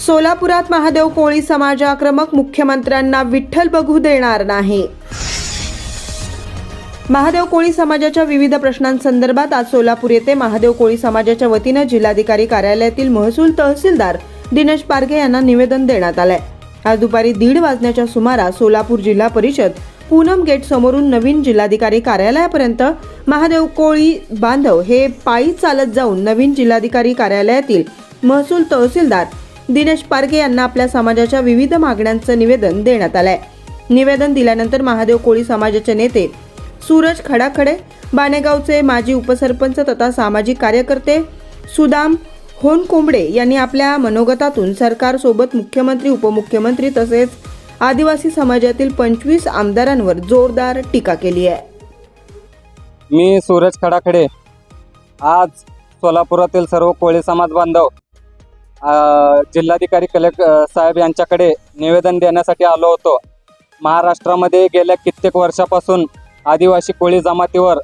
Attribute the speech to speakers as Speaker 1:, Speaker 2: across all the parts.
Speaker 1: सोलापुरात महादेव कोळी समाजाक्रमक मुख्यमंत्र्यांना विठ्ठल बघू देणार नाही. महादेव कोळी समाजाच्या विविध प्रश्नांसंदर्भात आज सोलापूर येथे महादेव कोळी समाजाच्या वतीनं जिल्हाधिकारी कार्यालयातील महसूल तहसीलदार दिनेश पारगे यांना निवेदन देण्यात आलंय. आज दुपारी दीड वाजण्याच्या सुमारास सोलापूर जिल्हा परिषद पूनम गेट समोरून नवीन जिल्हाधिकारी कार्यालयापर्यंत महादेव कोळी बांधव हे पायी चालत जाऊन नवीन जिल्हाधिकारी कार्यालयातील महसूल तहसीलदार दिनेश पारगे यांना आपल्या समाजाच्या विविध मागण्यांचं निवेदन देण्यात आलंय. निवेदन दिल्यानंतर महादेव कोळी समाजाचे नेते सूरज खडाखडे बाणेगावचे माजी उपसरपंच तथा सामाजिक कार्यकर्ते सुदाम होनकोंबडे यांनी आपल्या मनोगतातून सरकारसोबत मुख्यमंत्री उपमुख्यमंत्री तसेच आदिवासी समाजातील पंचवीस आमदारांवर जोरदार टीका केली आहे.
Speaker 2: मी सूरज खडाखडे. आज सोलापुरातील सर्व कोळी समाज बांधव जिल्हाधिकारी कलेक्टर साहेब यांच्याकडे निवेदन देण्यासाठी आलो होतो. महाराष्ट्रामध्ये गेल्या कित्येक वर्षापासून आदिवासी कोळी जमातीवर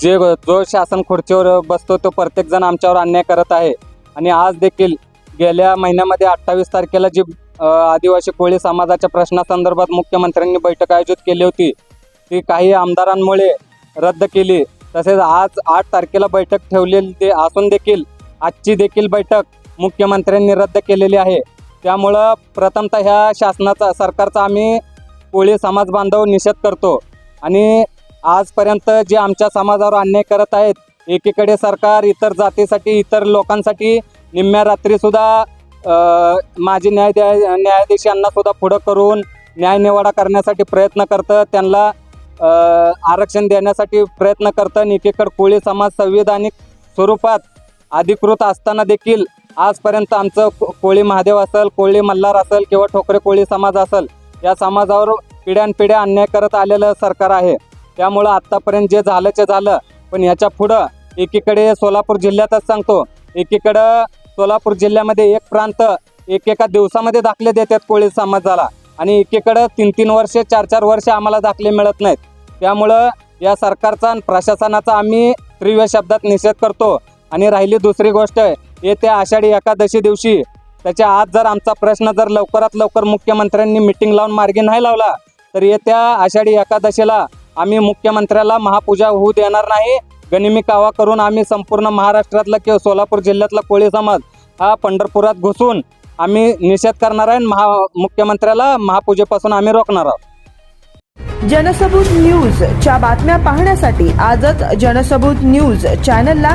Speaker 2: जे जो शासन खुर्चीवर बसतो तो प्रत्येकजण आमच्यावर अन्याय करत आहे. आणि आज देखील गेल्या महिन्यामध्ये अठ्ठावीस तारखेला जी आदिवासी कोळी समाजाच्या प्रश्नासंदर्भात मुख्यमंत्र्यांनी बैठक आयोजित केली होती ती काही आमदारांमुळे रद्द केली. तसेच आज आठ तारखेला बैठक ठेवलेली ते असून देखील आजची देखील बैठक मुख्यमंत्र्यांनी रद्द केलेली आहे. त्यामुळं प्रथमतः ह्या शासनाचा सरकारचा आम्ही कोळी समाज बांधव निषेध करतो. आणि आजपर्यंत जे आमच्या समाजावर अन्याय करत आहेत एकीकडे सरकार इतर जातीसाठी इतर लोकांसाठी निम्म्या रात्रीसुद्धा माजी न्याय न्यायाधीश यांना सुद्धा पुढं करून न्यायनिवाडा करण्यासाठी प्रयत्न करतं. त्यांना आरक्षण देण्यासाठी प्रयत्न करतं. आणि एकीकडे कोळी समाज संविधानिक स्वरूपात अधिकृत असताना देखील आजपर्यंत आमचं को- कोळी महादेव असेल कोळी मल्हार असेल किंवा ठोकरे कोळी समाज असेल या समाजावर पिढ्यानपिढ्या अन्याय करत आलेलं सरकार आहे. त्यामुळं आत्तापर्यंत जे झालं ते झालं. पण याच्या पुढं एकीकडे सोलापूर जिल्ह्यातच सांगतो. एकीकडं सोलापूर जिल्ह्यामध्ये एक प्रांत एक एका दिवसामध्ये दाखले देतात कोळी समाजाला. आणि एकीकडं तीन तीन वर्षे चार चार वर्षे आम्हाला दाखले मिळत नाहीत. त्यामुळं या सरकारचा आणि प्रशासनाचा आम्ही त्रिव्य शब्दात निषेध करतो. आणि राहिली दुसरी गोष्ट येत्या आषाढी एकादशी दिवशी त्याच्या आज जर आमचा प्रश्न जर लवकरात लवकर मुख्यमंत्र्यांनी मिटिंग लावून मार्गी नाही लावला तर येत्या आषाढी एकादशीला आम्ही मुख्यमंत्र्याला महापूजा होऊ देणार नाही. गनिमी कावा करून आम्ही संपूर्ण महाराष्ट्रातला किंवा सोलापूर जिल्ह्यातला कोळी समाज हा पंढरपुरात घुसून आम्ही निषेध करणार आहे आणि महा मुख्यमंत्र्याला महापूजेपासून आम्ही रोखणार आहोत.
Speaker 1: जनसबूत न्यूज च्या बातम्या पाहण्यासाठी आजच जनसबूत न्यूज चॅनलला